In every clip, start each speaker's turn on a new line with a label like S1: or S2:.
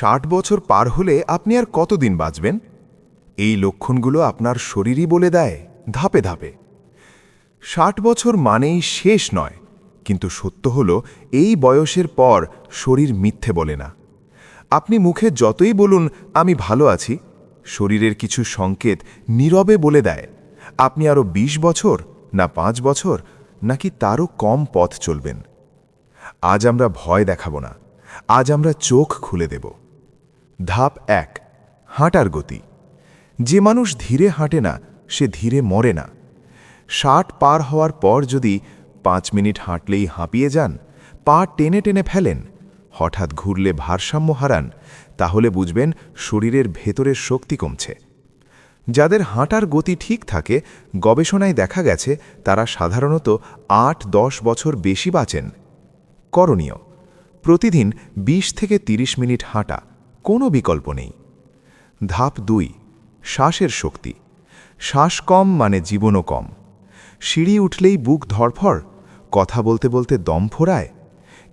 S1: ষাট বছর পার হলে আপনি আর কতদিন বাঁচবেন? এই লক্ষণগুলো আপনার শরীরই বলে দেয়, ধাপে ধাপে। ষাট বছর মানেই শেষ নয়, কিন্তু সত্য হল, এই বয়সের পর শরীর মিথ্যে বলে না। আপনি মুখে যতই বলুন, আমি ভালো আছি শরীরের কিছু সংকেত নীরবে বলে দেয়, আপনি আরও ২০ বছর, না পাঁচ বছর, নাকি তারও কম পথ চলবেন। আজ আমরা ভয় দেখাব না, আজ আমরা চোখ খুলে দেব। ধাপ এক, হাঁটার গতি। যে মানুষ ধীরে হাঁটে না, সে ধীরে মরে না। ষাট পার হওয়ার পর যদি পাঁচ মিনিট হাঁটলেই হাঁপিয়ে যান, পা টেনে টেনে ফেলেন, হঠাৎ ঘুরলে ভারসাম্য হারান, তাহলে বুঝবেন শরীরের ভেতরের শক্তি কমছে। যাদের হাঁটার গতি ঠিক থাকে, গবেষণায় দেখা গেছে, তারা সাধারণত আট দশ বছর বেশি বাঁচেন। করণীয়, প্রতিদিন ২০ থেকে ৩০ মিনিট হাঁটা কোনো বিকল্প নেই। ধাপ দুই, শ্বাসের শক্তি। শ্বাস কম মানে জীবনও কম। সিঁড়ি উঠলেই বুক ধরফর কথা বলতে বলতে দম ফোরায়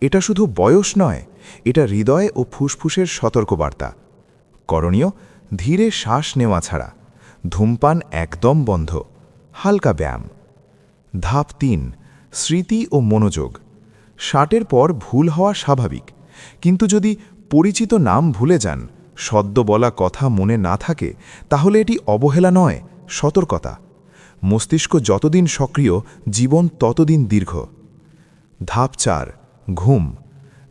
S1: এটা শুধু বয়স নয়, এটা হৃদয় ও ফুসফুসের সতর্কবার্তা। করণীয়, ধীরে শ্বাস নেওয়া ছাড়া। ধূমপান একদম বন্ধ, হালকা ব্যায়াম। ধাপ তিন, স্মৃতি ও মনোযোগ। ষাটের পর ভুল হওয়া স্বাভাবিক, কিন্তু যদি পরিচিত নাম ভুলে যান, সদ্য বলা কথা মনে না থাকে, তাহলে এটি অবহেলা নয়, সতর্কতা। মস্তিষ্ক যতদিন সক্রিয়, জীবন ততদিন দীর্ঘ। ধাপ চার, ঘুম।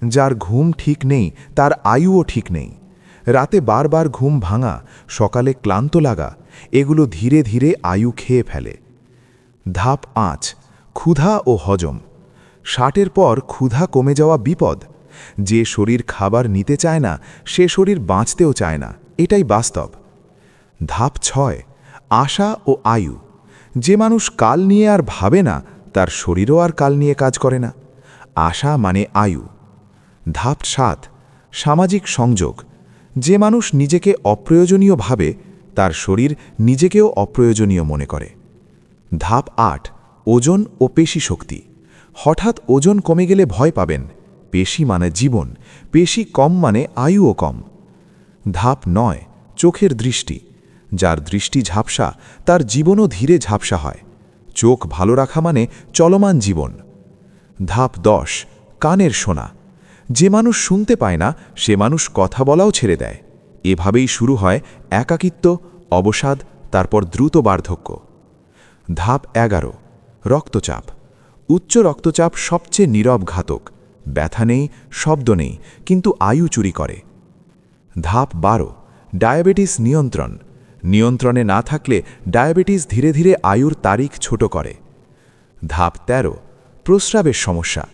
S1: যার ঘুম ঠিক নেই, তার আয়ুও ঠিক নেই। রাতে বারবার ঘুম ভাঙা, সকালে ক্লান্ত লাগা, এগুলো ধীরে ধীরে আয়ু খেয়ে ফেলে। ধাপ আঁচ, ক্ষুধা ও হজম। ষাটের পর ক্ষুধা কমে যাওয়া বিপদ। যে শরীর খাবার নিতে চায় না, সে শরীর বাঁচতেও চায় না। এটাই বাস্তব। ধাপ ছয়, আশা ও আয়ু। যে মানুষ কাল নিয়ে আর ভাবে না, তার শরীরও আর কাল নিয়ে কাজ করে না। আশা মানে আয়ু। ধাপ সাত, সামাজিক সংযোগ। যে মানুষ নিজেকে অপ্রয়োজনীয় ভাবে, তার শরীর নিজেকেও অপ্রয়োজনীয় মনে করে। ধাপ আট, ওজন ও পেশি শক্তি। হঠাৎ ওজন কমে গেলে ভয় পাবেন। পেশি মানে জীবন পেশি কম মানে আয়ুও কম। ধাপ নয়, চোখের দৃষ্টি। যার দৃষ্টি ঝাপসা, তার জীবনও ধীরে ঝাপসা হয়। চোখ ভালো রাখা মানে চলমান জীবন। ধাপ দশ, কানের শোনা যে মানুষ শুনতে পায় না, সে মানুষ কথা বলাও ছেড়ে দেয়। এভাবেই শুরু হয় একাকিত্ব, অবসাদ, তারপর দ্রুত বার্ধক্য। ধাপ এগারো, রক্তচাপ। উচ্চ রক্তচাপ সবচেয়ে নীরব ঘাতক। ব্যথা নেই, শব্দ নেই, কিন্তু আয়ু চুরি করে। ধাপ বারো, ডায়াবেটিস নিয়ন্ত্রণ। নিয়ন্ত্রণে না থাকলে ডায়াবেটিস ধীরে ধীরে আয়ুর তারিখ ছোট করে। ধাপ ১৩ প্রস্রাবের সমস্যা।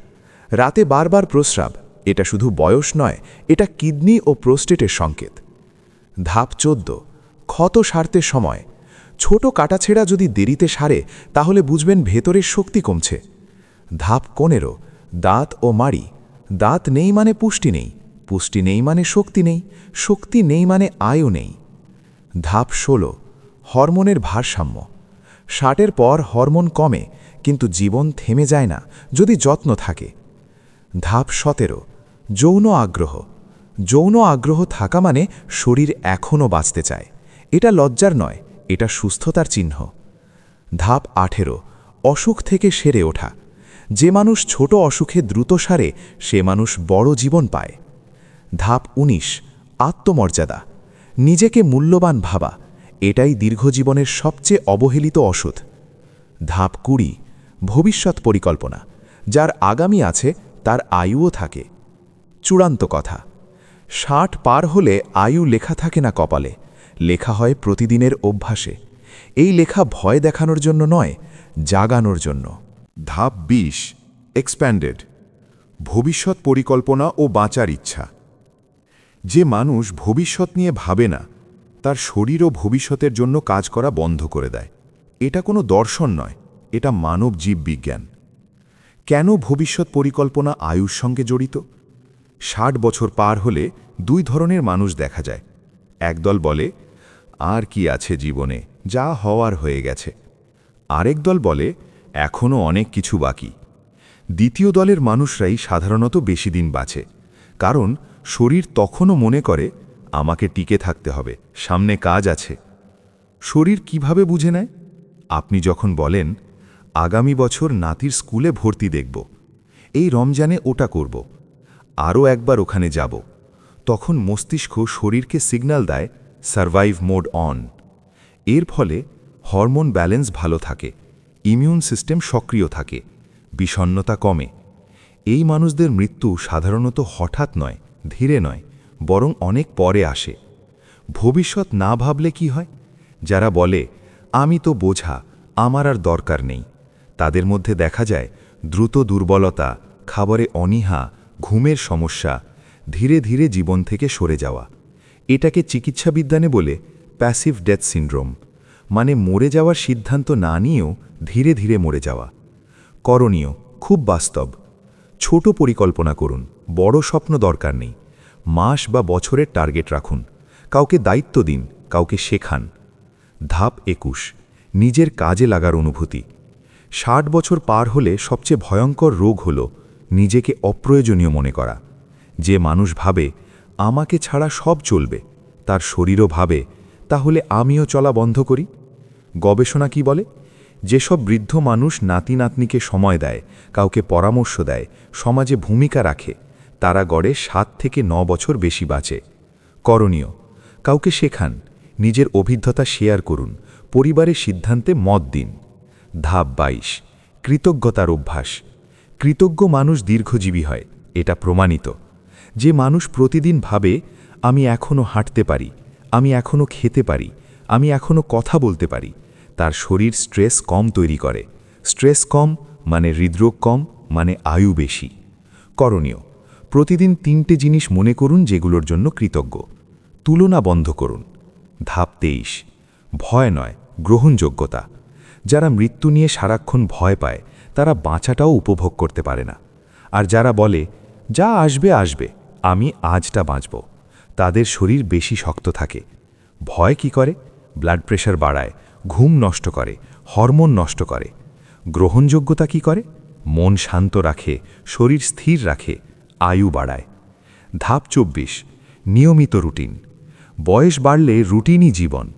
S1: রাতে বারবার প্রস্রাব, এটা শুধু বয়স নয়, এটা কিডনি ও প্রোস্টেটের সংকেত। ধাপ চোদ্দ, ক্ষত সারতে সময়। ছোট কাটাছেড়া যদি দেরিতে সারে, তাহলে বুঝবেন ভেতরের শক্তি কমছে। ধাপ কোনেরো দাঁত ও মাড়ি। দাঁত নেই মানে পুষ্টি নেই পুষ্টি নেই মানে শক্তি নেই শক্তি নেই মানে আয়ু নেই। ধাপ ষোলো, হরমোনের ভারসাম্য। ষাটের পর হরমোন কমে, কিন্তু জীবন থেমে যায় না, যদি যত্ন থাকে। ধাপ সতেরো, যৌন আগ্রহ। যৌন আগ্রহ থাকা মানে শরীর এখনও বাঁচতে চায়। এটা লজ্জার নয়, এটা সুস্থতার চিহ্ন। ধাপ আঠেরো, অসুখ থেকে সেরে ওঠা। যে মানুষ ছোট অসুখে দ্রুত সারে, সে মানুষ বড় জীবন পায়। ধাপ ১৯ আত্মমর্যাদা। নিজেকে মূল্যবান ভাবা, এটাই দীর্ঘজীবনের সবচেয়ে অবহেলিত ওষুধ। ধাপ কুড়ি, ভবিষ্যৎ পরিকল্পনা। যার আগামী আছে, তার আয়ুও থাকে। চূড়ান্ত কথা, ষাট পার হলে আয়ু লেখা থাকে না কপালে। লেখা হয় প্রতিদিনের অভ্যাসে। এই লেখা ভয় দেখানোর জন্য নয়, জাগানোর জন্য।
S2: ধাপ বিশ এক্সপ্যান্ডেড ভবিষ্যৎ পরিকল্পনা ও বাঁচার ইচ্ছা। যে মানুষ ভবিষ্যৎ নিয়ে ভাবে না, তার শরীর ও ভবিষ্যতের জন্য কাজ করা বন্ধ করে দেয়। এটা কোনো দর্শন নয়, এটা মানব জীববিজ্ঞান কেন ভবিষ্যৎ পরিকল্পনা আয়ুর সঙ্গে জড়িত? ষাট বছর পার হলে দুই ধরনের মানুষ দেখা যায়। একদল বলে, আর কি আছে জীবনে, যা হওয়ার হয়ে গেছে আরেক দল বলে এখনও অনেক কিছু বাকি। দ্বিতীয় দলের মানুষরাই সাধারণত বেশি দিন বাঁচে, কারণ শরীর তখনও মনে করে, আমাকে টিকে থাকতে হবে, সামনে কাজ আছে। শরীর কীভাবে বুঝে নেয়? আপনি যখন বলেন, আগামী বছর নাতির স্কুলে ভর্তি দেখব, এই রমজানে ওটা করব, আরও একবার ওখানে যাব। তখন মস্তিষ্ক শরীরকে সিগন্যাল দেয়, সারভাইভ মোড অন। এর ফলে হরমোন ব্যালেন্স ভালো থাকে ইমিউন সিস্টেম সক্রিয় থাকে বিষণ্নতা কমে। এই মানুষদের মৃত্যু সাধারণত হঠাৎ নয়, ধীরে নয়, বরং অনেক পরে আসে। ভবিষ্যৎ না ভাবলে কি হয়? যারা বলে, আমি তো বোঝা, আমার আর দরকার নেই। তাদের মধ্যে দেখা যায়, দ্রুত দুর্বলতা, খাবারে অনীহা, ঘুমের সমস্যা, ধীরে ধীরে জীবন থেকে সরে যাওয়া। এটাকে চিকিৎসাবিজ্ঞানে বলে প্যাসিভ ডেথ সিন্ড্রোম মানে মরে যাওয়ার সিদ্ধান্ত না নিয়েও ধীরে ধীরে মরে যাওয়া। করণীয়, খুব বাস্তব। ছোট পরিকল্পনা করুন, বড় স্বপ্ন দরকার নেই। মাস বা বছরের টার্গেট রাখুন, কাউকে দায়িত্ব দিন, কাউকে শেখান। ধাপ একুশ, নিজের কাজে লাগার অনুভূতি। ষাট বছর পার হলে সবচেয়ে ভয়ঙ্কর রোগ হল নিজেকে অপ্রয়োজনীয় মনে করা। যে মানুষ ভাবে, আমাকে ছাড়া সব চলবে, তার শরীরও ভাবে, তাহলে আমিও চলা বন্ধ করি? গবেষণা কি বলে? যেসব বৃদ্ধ মানুষ নাতি নাতনিকে সময় দেয়, কাউকে পরামর্শ দেয়, সমাজে ভূমিকা রাখে, তারা গড়ে সাত থেকে ন বছর বেশি বাঁচে। করণীয়, কাউকে শেখান, নিজের অভিজ্ঞতা শেয়ার করুন, পরিবারের সিদ্ধান্তে মত দিন। ধাপ বাইশ, কৃতজ্ঞতার অভ্যাস। কৃতজ্ঞ মানুষ দীর্ঘজীবী হয়, এটা প্রমাণিত। যে মানুষ প্রতিদিন ভাবে, আমি এখনও হাঁটতে পারি, আমি এখনও খেতে পারি, আমি এখনও কথা বলতে পারি। তার শরীর স্ট্রেস কম তৈরি করে। স্ট্রেস কম মানে হৃদরোগ কম মানে আয়ু বেশি। করণীয়, প্রতিদিন তিনটে জিনিস মনে করুন যেগুলোর জন্য কৃতজ্ঞ। তুলনা বন্ধ করুন। ধাপ তেইশ, ভয় নয়, গ্রহণযোগ্যতা। যারা মৃত্যু নিয়ে সারাক্ষণ ভয় পায়, তারা বাঁচাটাও উপভোগ করতে পারে না। আর যারা বলে, যা আসবে আসবে, আমি আজটা বাঁচব। তাদের শরীর বেশি শক্ত থাকে। ভয় কি করে? ব্লাড প্রেশার বাড়ায় ঘুম নষ্ট করে, হরমোন নষ্ট করে। গ্রহণযোগ্যতা কি করে? মন শান্ত রাখে, শরীর স্থির রাখে, আয়ু বাড়ায়। ধাপ চব্বিশ, নিয়মিত রুটিন। বয়স বাড়লে রুটিনই জীবন।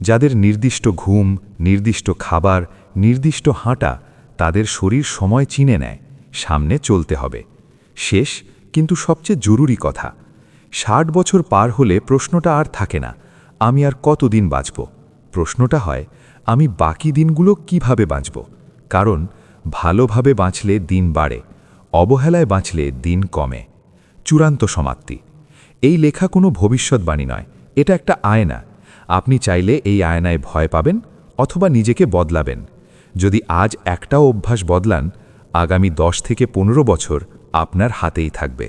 S2: যাদের নির্দিষ্ট ঘুম, নির্দিষ্ট খাবার, নির্দিষ্ট হাঁটা, তাদের শরীর সময় চিনে নেয়, সামনে চলতে হবে। শেষ, কিন্তু সবচেয়ে জরুরি কথা, ষাট বছর পার হলে প্রশ্নটা আর থাকে না, আমি আর কতদিন বাঁচব? প্রশ্নটা হয়, আমি বাকি দিনগুলো কীভাবে বাঁচব? কারণ, ভালোভাবে বাঁচলে দিন বাড়ে, অবহেলায় বাঁচলে দিন কমে। চূড়ান্ত সমাপ্তি। এই লেখা কোনো ভবিষ্যৎবাণী নয়, এটা একটা আয়না। আপনি চাইলে এই আয়নায় ভয় পাবেন অথবা নিজেকে বদলাবেন। যদি আজ একটাও অভ্যাস বদলান, আগামী দশ থেকে পনেরো বছর আপনার হাতেই থাকবে।